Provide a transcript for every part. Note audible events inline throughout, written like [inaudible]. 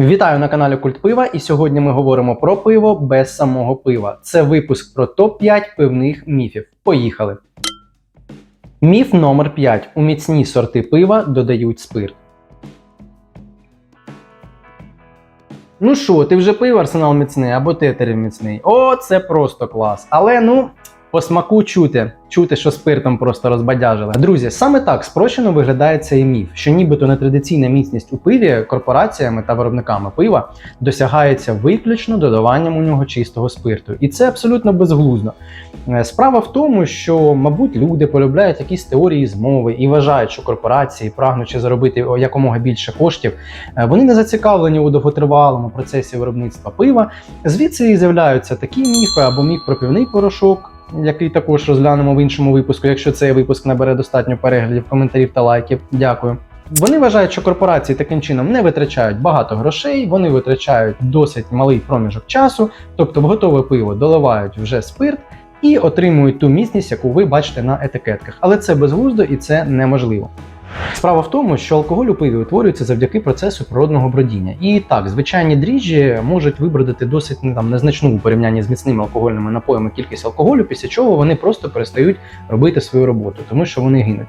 Вітаю на каналі Культ Пива, і сьогодні ми говоримо про пиво без самого пива. Це випуск про топ-5 пивних міфів. Поїхали. Міф номер 5. У міцні сорти пива додають спирт. Ну що, ти вже пив арсенал міцний або тетерів міцний. О, це просто клас. Але ну, по смаку чути. Чути, що спиртом просто розбадяжили. Друзі, саме так спрощено виглядає цей міф, що нібито нетрадиційна міцність у пиві корпораціями та виробниками пива досягається виключно додаванням у нього чистого спирту. І це абсолютно безглуздо. Е, Справа в тому, що, мабуть, люди полюбляють якісь теорії змови і вважають, що корпорації, прагнучи заробити якомога більше коштів, е, вони не зацікавлені у довготривалому процесі виробництва пива. Звідси і з'являються такі міфи або міф про півний порошок. Який також розглянемо в іншому випуску, якщо цей випуск набере достатньо переглядів, коментарів та лайків. Дякую. Вони вважають, що корпорації таким чином не витрачають багато грошей, вони витрачають досить малий проміжок часу, тобто в готове пиво доливають вже спирт і отримують ту міцність, яку ви бачите на етикетках. Але це безглуздо і це неможливо. Справа в тому, що алкоголь у пиві утворюється завдяки процесу природного бродіння. І так, звичайні дріжджі можуть вибродити досить ну, там, незначну у порівнянні з міцними алкогольними напоями кількість алкоголю, після чого вони просто перестають робити свою роботу, тому що вони гинуть.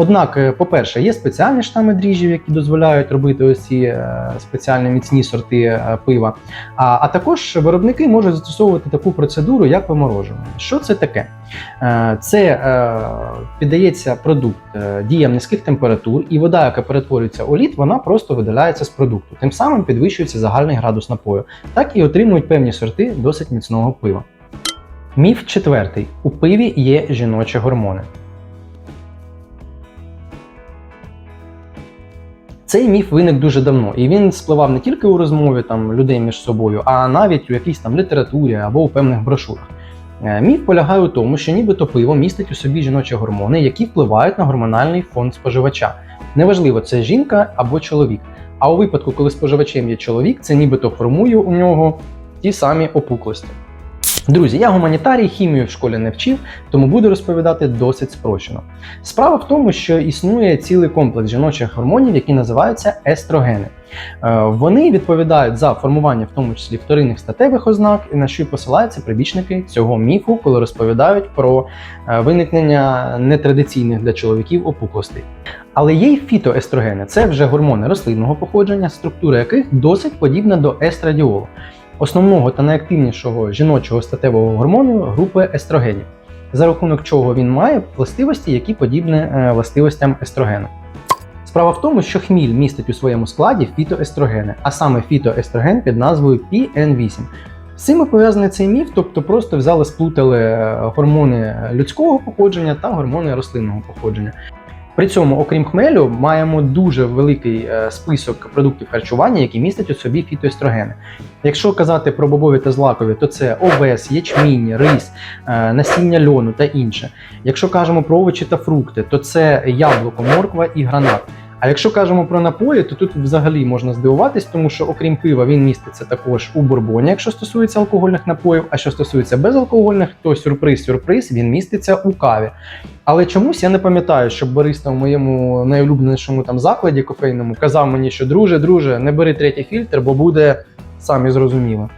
Однак, е, по-перше, є спеціальні штами дріжджів, які дозволяють робити ось ці е, спеціальні міцні сорти е, пива. А, а також виробники можуть застосовувати таку процедуру, як виморожування. Що це таке? Це піддається продукт діям низьких температур, і вода, яка перетворюється у лід, вона просто видаляється з продукту. Тим самим підвищується загальний градус напою. Так і отримують певні сорти досить міцного пива. Міф четвертий: у пиві є жіночі гормони. Цей міф виник дуже давно, і він спливав не тільки у розмові там людей між собою, а навіть у якійсь там літературі або у певних брошурах. Е, Міф полягає у тому, що нібито пиво містить у собі жіночі гормони, які впливають на гормональний фон споживача. Неважливо, це жінка або чоловік. А у випадку, коли споживачем є чоловік, це нібито формує у нього ті самі опуклості. Друзі, я гуманітарій, хімію в школі не вчив, тому буду розповідати досить спрощено. Справа в тому, що існує цілий комплекс жіночих гормонів, які називаються естрогени. Е, Вони відповідають за формування, в тому числі вторинних статевих ознак, і на що й посилаються прибічники цього міфу, коли розповідають про е, виникнення нетрадиційних для чоловіків опуклостей. Але є й фітоестрогени, це вже гормони рослинного походження, структура яких досить подібна до естрадіолу, основного та найактивнішого жіночого статевого гормону групи естрогенів, за рахунок чого він має властивості, які подібні е, властивостям естрогену. Справа в тому, що хміль містить у своєму складі фітоестрогени, а саме фітоестроген під назвою PN8. З цим пов'язаний цей міф, тобто просто взяли, сплутали е, гормони людського походження та гормони рослинного походження. При цьому, окрім хмелю, маємо дуже великий е, список продуктів харчування, які містять у собі фітоестрогени. Якщо казати про бобові та злакові, то це овес, ячмінь, рис, е, насіння льону та інше. Якщо кажемо про овочі та фрукти, то це яблуко, морква і гранат. А якщо кажемо про напої, то тут взагалі можна здивуватись, тому що окрім пива він міститься також у бурбоні, якщо стосується алкогольних напоїв. А що стосується безалкогольних, то сюрприз-сюрприз він міститься у каві. Але чомусь я не пам'ятаю, щоб бариста в моєму найулюбленішому там закладі кофейному казав мені, що друже, друже, не бери третій фільтр, бо буде самі зрозуміло.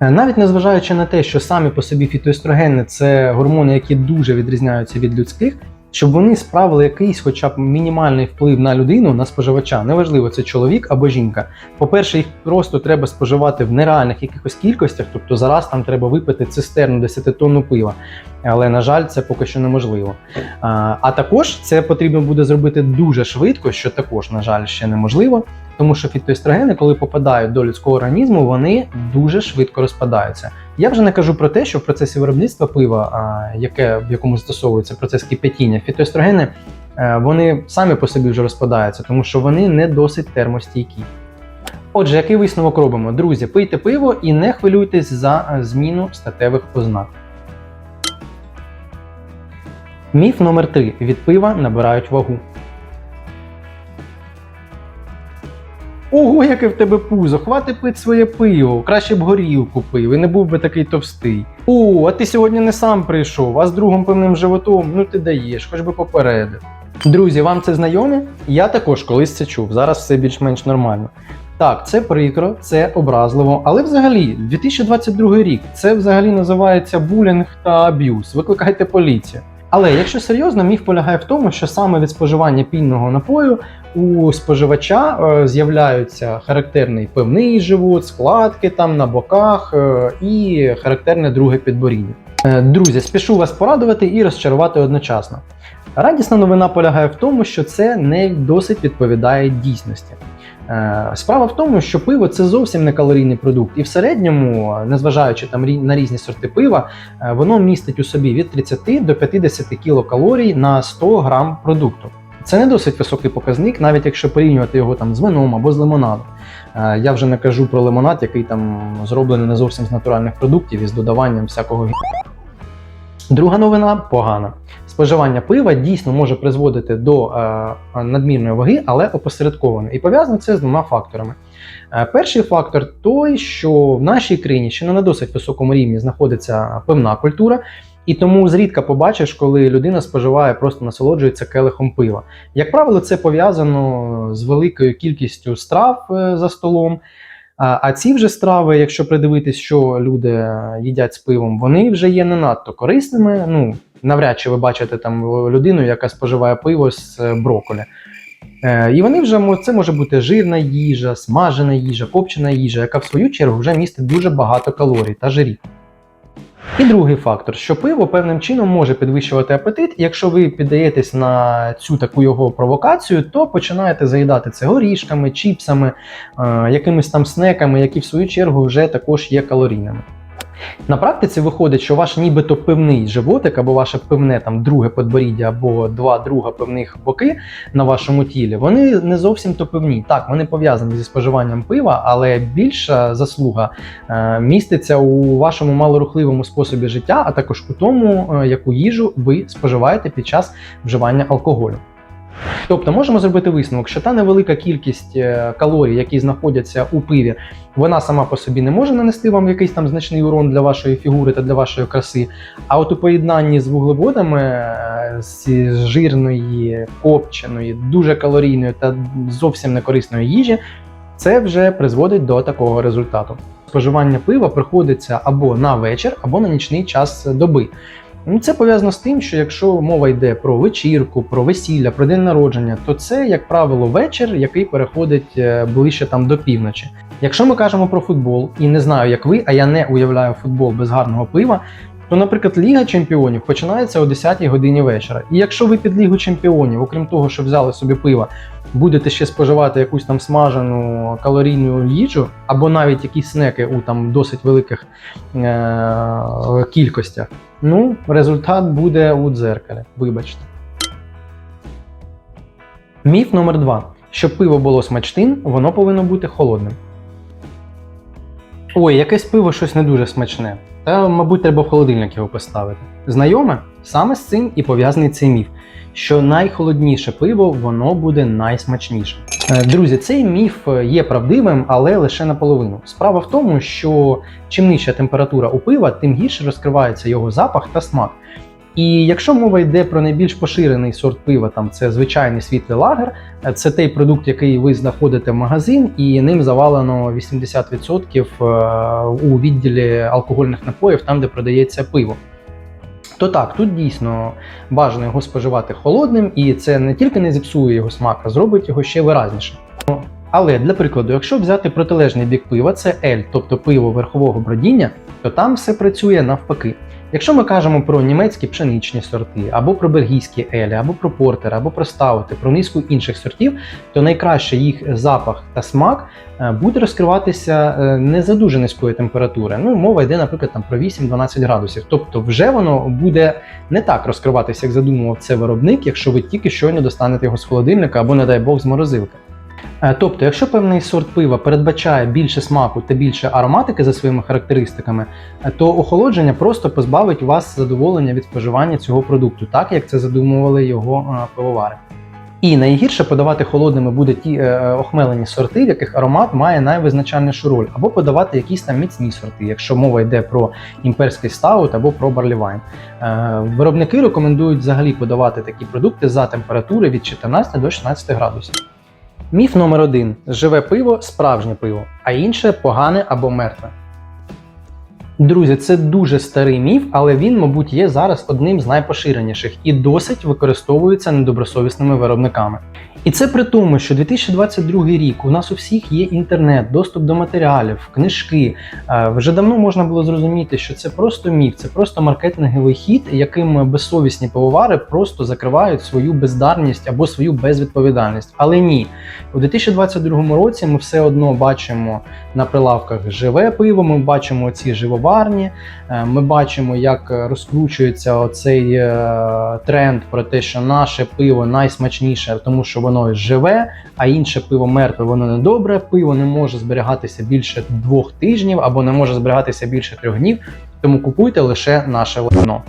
Е, Навіть незважаючи на те, що самі по собі фітоестрогени це гормони, які дуже відрізняються від людських, щоб вони справили якийсь, хоча б мінімальний вплив на людину, на споживача, неважливо, це чоловік або жінка. По-перше, їх просто треба споживати в нереальних якихось кількостях, тобто зараз там треба випити цистерну 10 тонну пива. Але на жаль, це поки що неможливо. А, а також це потрібно буде зробити дуже швидко, що також, на жаль, ще неможливо, тому що фітоестрогени, коли попадають до людського організму, вони дуже швидко розпадаються. Я вже не кажу про те, що в процесі виробництва пива, а, яке в якому застосовується процес кипятіння, фітоестрогени е, вони самі по собі вже розпадаються, тому що вони не досить термостійкі. Отже, який висновок робимо? Друзі, пийте пиво і не хвилюйтесь за е, зміну статевих ознак. Міф номер 3 від пива набирають вагу. Ого, яке в тебе пузо, хвати пить своє пиво, краще б горілку пив і не був би такий товстий. О, а ти сьогодні не сам прийшов, а з другом певним животом, ну ти даєш, хоч би попередив. Друзі, вам це знайоме? Я також колись це чув, зараз все більш-менш нормально. Так, це прикро, це образливо, але взагалі 2022 рік це взагалі називається булінг та аб'юз. Викликайте поліцію. Але якщо серйозно, міф полягає в тому, що саме від споживання пінного напою у споживача е, з'являються характерний певний живот, складки там на боках е, і характерне друге підборіддя. Е, Друзі, спішу вас порадувати і розчарувати одночасно. Радісна новина полягає в тому, що це не досить відповідає дійсності. Е, Справа в тому, що пиво це зовсім не калорійний продукт, і в середньому, незважаючи там на різні сорти пива, е, воно містить у собі від 30 до 50 кілокалорій на 100 грам продукту. Це не досить високий показник, навіть якщо порівнювати його там з вином або з лимонадом. Е, Я вже не кажу про лимонад, який там зроблений не зовсім з натуральних продуктів і з додаванням всякого. Друга новина погана. Споживання пива дійсно може призводити до е, надмірної ваги, але опосередковано. І пов'язано це з двома факторами. Е, перший фактор той, що в нашій країні ще не на досить високому рівні знаходиться пивна культура, і тому зрідка побачиш, коли людина споживає, просто насолоджується келихом пива. Як правило, це пов'язано з великою кількістю страв е, за столом. А ці вже страви, якщо придивитись, що люди їдять з пивом, вони вже є не надто корисними. Ну, навряд чи ви бачите там людину, яка споживає пиво з е, брокколі. Е, і вони вже це може бути жирна їжа, смажена їжа, копчена їжа, яка в свою чергу вже містить дуже багато калорій та жирів. І другий фактор, що пиво певним чином може підвищувати апетит, якщо ви піддаєтесь на цю таку його провокацію, то починаєте заїдати це горішками, чіпсами, е, якимись там снеками, які в свою чергу вже також є калорійними. На практиці виходить, що ваш нібито пивний животик, або ваше пивне там друге подборіддя, або два друга пивних боки на вашому тілі, вони не зовсім то пивні. Так, вони пов'язані зі споживанням пива, але більша заслуга е, міститься у вашому малорухливому способі життя, а також у тому, е, яку їжу ви споживаєте під час вживання алкоголю. Тобто можемо зробити висновок, що та невелика кількість е, калорій, які знаходяться у пиві, вона сама по собі не може нанести вам якийсь там значний урон для вашої фігури та для вашої краси. А от у поєднанні з вуглеводами, е, з жирної, копченої, дуже калорійної та зовсім некорисної їжі, це вже призводить до такого результату. Споживання пива приходиться або на вечір, або на нічний час доби. Ну, Це пов'язано з тим, що якщо мова йде про вечірку, про весілля, про день народження, то це, як правило, вечір, який переходить е, ближче там до півночі. Якщо ми кажемо про футбол, і не знаю, як ви, а я не уявляю футбол без гарного пива, то, наприклад, Ліга Чемпіонів починається о 10-й годині вечора. І якщо ви під Лігу Чемпіонів, окрім того, що взяли собі пива, будете ще споживати якусь там смажену калорійну їжу, або навіть якісь снеки у там досить великих е- кількостях, ну, результат буде у дзеркалі. Вибачте. Міф номер два. Щоб пиво було смачним, воно повинно бути холодним. Ой, якесь пиво щось не дуже смачне. Та, мабуть, треба в холодильник його поставити. Знайоме? Саме з цим і пов'язаний цей міф, що найхолодніше пиво воно буде найсмачніше. Е, Друзі, цей міф є правдивим, але лише наполовину. Справа в тому, що чим нижча температура у пива, тим гірше розкривається його запах та смак. І якщо мова йде про найбільш поширений сорт пива, там це звичайний світлий лагер, е, це той продукт, який ви знаходите в магазин, і ним завалено 80% е, у відділі алкогольних напоїв, там де продається пиво. То так, тут дійсно бажано його споживати холодним, і це не тільки не зіпсує його смак, а зробить його ще виразніше. Але для прикладу, якщо взяти протилежний бік пива, це ель, тобто пиво верхового бродіння, то там все працює навпаки. Якщо ми кажемо про німецькі пшеничні сорти, або про бельгійські елі, або про портери, або про стаути, про низку інших сортів, то найкраще їх запах та смак е, буде розкриватися е, не за дуже низької температури. Ну, мова йде, наприклад, там про 8-12 градусів. Тобто, вже воно буде не так розкриватися, як задумував це виробник, якщо ви тільки щойно достанете його з холодильника або, не дай Бог, з морозилки. Е, Тобто, якщо певний сорт пива передбачає більше смаку та більше ароматики за своїми характеристиками, е, то охолодження просто позбавить вас задоволення від споживання цього продукту, так як це задумували його е, пивовари. І найгірше подавати холодними буде ті е, охмелені сорти, в яких аромат має найвизначальнішу роль, або подавати якісь там міцні сорти, якщо мова йде про імперський стаут або про барлівайн. Е, виробники рекомендують взагалі подавати такі продукти за температури від 14 до 16 градусів. Міф номер один: живе пиво справжнє пиво, а інше погане або мертве. Друзі, це дуже старий міф, але він, мабуть, є зараз одним з найпоширеніших і досить використовується недобросовісними виробниками. І це при тому, що 2022 рік у нас у всіх є інтернет, доступ до матеріалів, книжки. Е, Вже давно можна було зрозуміти, що це просто міф, це просто маркетинговий хід, яким безсовісні пивовари просто закривають свою бездарність або свою безвідповідальність. Але ні, у 2022 році ми все одно бачимо на прилавках живе пиво. Ми бачимо ці живоварні. е, Ми бачимо, як розкручується оцей е, тренд про те, що наше пиво найсмачніше, тому що воно живе, а інше пиво мертве, воно не добре. Пиво не може зберігатися більше двох тижнів або не може зберігатися більше трьох днів. Тому купуйте лише наше вино.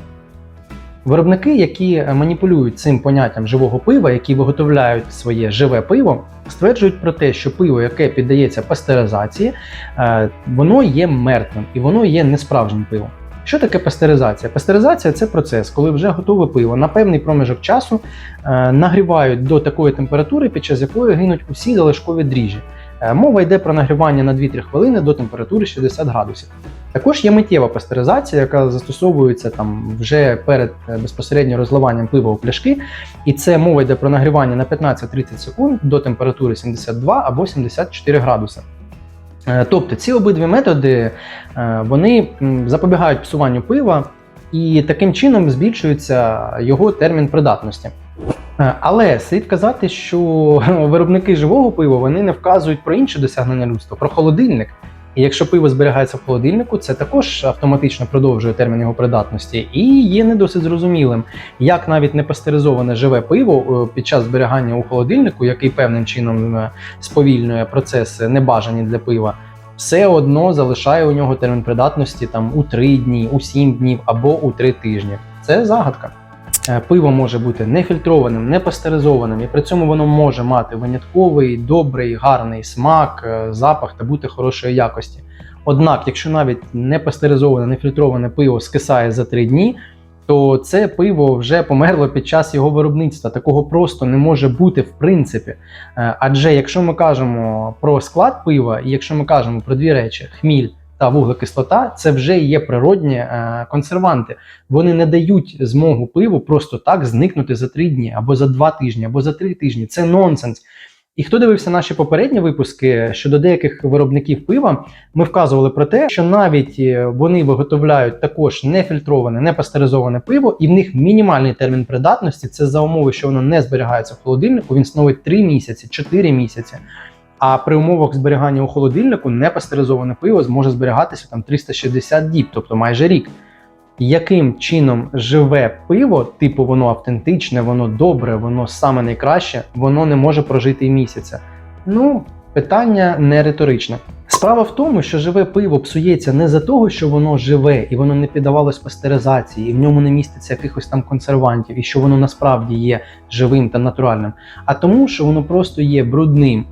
Виробники, які маніпулюють цим поняттям живого пива, які виготовляють своє живе пиво, стверджують про те, що пиво, яке піддається пастеризації, е, воно є мертвим і воно є несправжнім пивом. Що таке пастеризація? Пастеризація це процес, коли вже готове пиво на певний проміжок часу е, нагрівають до такої температури, під час якої гинуть усі залишкові дріжджі. Е, Мова йде про нагрівання на 2-3 хвилини до температури 60 градусів. Також є миттєва пастеризація, яка застосовується там вже перед е, безпосередньо розливанням пива у пляшки. І це мова йде про нагрівання на 15-30 секунд до температури 72 або 74 градуси. Е, Тобто ці обидві методи е, вони запобігають псуванню пива і таким чином збільшується його термін придатності. Е, Але слід казати, що [laughs] виробники живого пива вони не вказують про інші досягнення людства, про холодильник. І якщо пиво зберігається в холодильнику, це також автоматично продовжує термін його придатності і є не досить зрозумілим, як навіть не пастеризоване живе пиво е, під час зберігання у холодильнику, який певним чином е, сповільнює процеси небажані для пива, все одно залишає у нього термін придатності там у 3 дні, у 7 днів або у 3 тижні. Це загадка. Е, Пиво може бути нефільтрованим, не пастеризованим, і при цьому воно може мати винятковий, добрий, гарний смак, е, запах та бути хорошої якості. Однак, якщо навіть не пастеризоване, не фільтроване пиво скисає за 3 дні, то це пиво вже померло під час його виробництва. Такого просто не може бути в принципі. Е, Адже якщо ми кажемо про склад пива, і якщо ми кажемо про дві речі: хміль та вуглекислота, це вже є природні е, консерванти. Вони не дають змогу пиву просто так зникнути за три дні, або за два тижні, або за три тижні. Це нонсенс. І хто дивився наші попередні випуски щодо деяких виробників пива, ми вказували про те, що навіть е, вони виготовляють також нефільтроване, не пастеризоване пиво, і в них мінімальний термін придатності це за умови, що воно не зберігається в холодильнику. Він становить 3 місяці, 4 місяці. А при умовах зберігання у холодильнику непастеризоване пиво зможе зберігатися там 360 діб, тобто майже рік. Яким чином живе пиво, типу воно автентичне, воно добре, воно саме найкраще, воно не може прожити і місяця? Ну, питання не риторичне. Справа в тому, що живе пиво псується не за того, що воно живе і воно не піддавалось пастеризації, і в ньому не міститься якихось там консервантів, і що воно насправді є живим та натуральним, а тому, що воно просто є брудним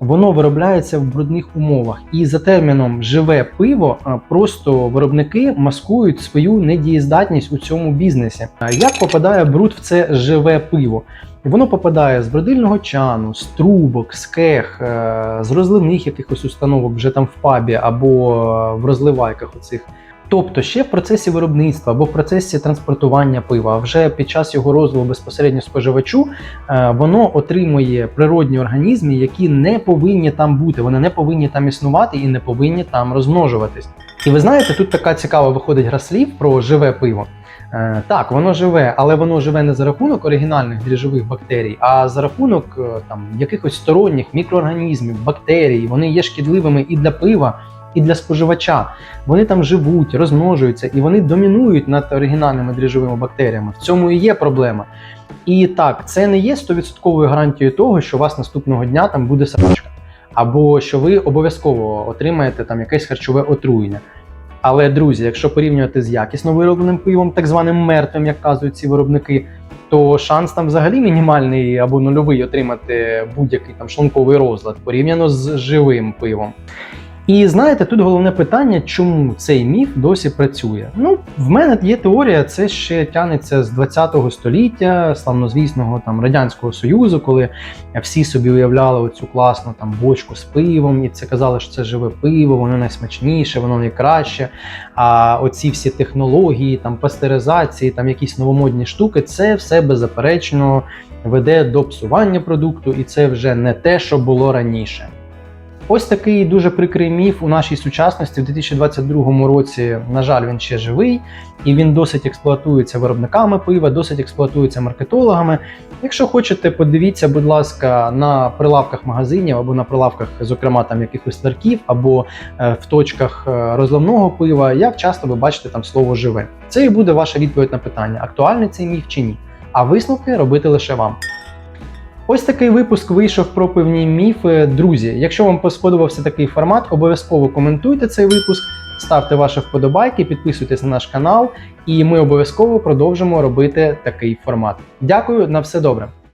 воно виробляється в брудних умовах. І за терміном живе пиво просто виробники маскують свою недієздатність у цьому бізнесі. Як попадає бруд в це живе пиво? Воно попадає з бродильного чану, з трубок, з кех, е, з розливних якихось установок вже там в пабі або е, в розливайках оцих. Тобто ще в процесі виробництва або в процесі транспортування пива, вже під час його розливу безпосередньо споживачу, е, воно отримує природні організми, які не повинні там бути, вони не повинні там існувати і не повинні там розмножуватись. І ви знаєте, тут така цікава виходить гра слів про живе пиво. Е, Так, воно живе, але воно живе не за рахунок оригінальних дріжджових бактерій, а за рахунок е, там якихось сторонніх мікроорганізмів, бактерій. Вони є шкідливими і для пива, і для споживача. Вони там живуть, розмножуються і вони домінують над оригінальними дріжджовими бактеріями. В цьому і є проблема. І так, це не є 100% гарантією того, що у вас наступного дня там буде срачка, або що ви обов'язково отримаєте там якесь харчове отруєння. Але, друзі, якщо порівнювати з якісно виробленим пивом, так званим мертвим, як кажуть ці виробники, то шанс там взагалі мінімальний або нульовий отримати будь-який там шлунковий розлад порівняно з живим пивом. І знаєте, тут головне питання, чому цей міф досі працює. Ну, в мене є теорія, це ще тягнеться з 20-го століття, славнозвісного там радянського союзу, коли всі собі уявляли оцю класну там бочку з пивом, і це казали, що це живе пиво, воно найсмачніше, воно найкраще. А оці всі технології, там пастеризації, там якісь новомодні штуки, це все беззаперечно веде до псування продукту, і це вже не те, що було раніше. Ось такий дуже прикрий міф у нашій сучасності в 2022 році. На жаль, він ще живий, і він досить експлуатується виробниками пива, досить експлуатується маркетологами. Якщо хочете, подивіться, будь ласка, на прилавках магазинів або на прилавках, зокрема там якихось ларків, або е, в точках е, розливного пива, як часто ви бачите там слово живе. Це і буде ваша відповідь на питання, актуальний цей міф чи ні. А висновки робити лише вам. Ось такий випуск вийшов про певні міфи. Друзі, якщо вам сподобався такий формат, обов'язково коментуйте цей випуск, ставте ваші вподобайки, підписуйтесь на наш канал, і ми обов'язково продовжимо робити такий формат. Дякую, на все добре.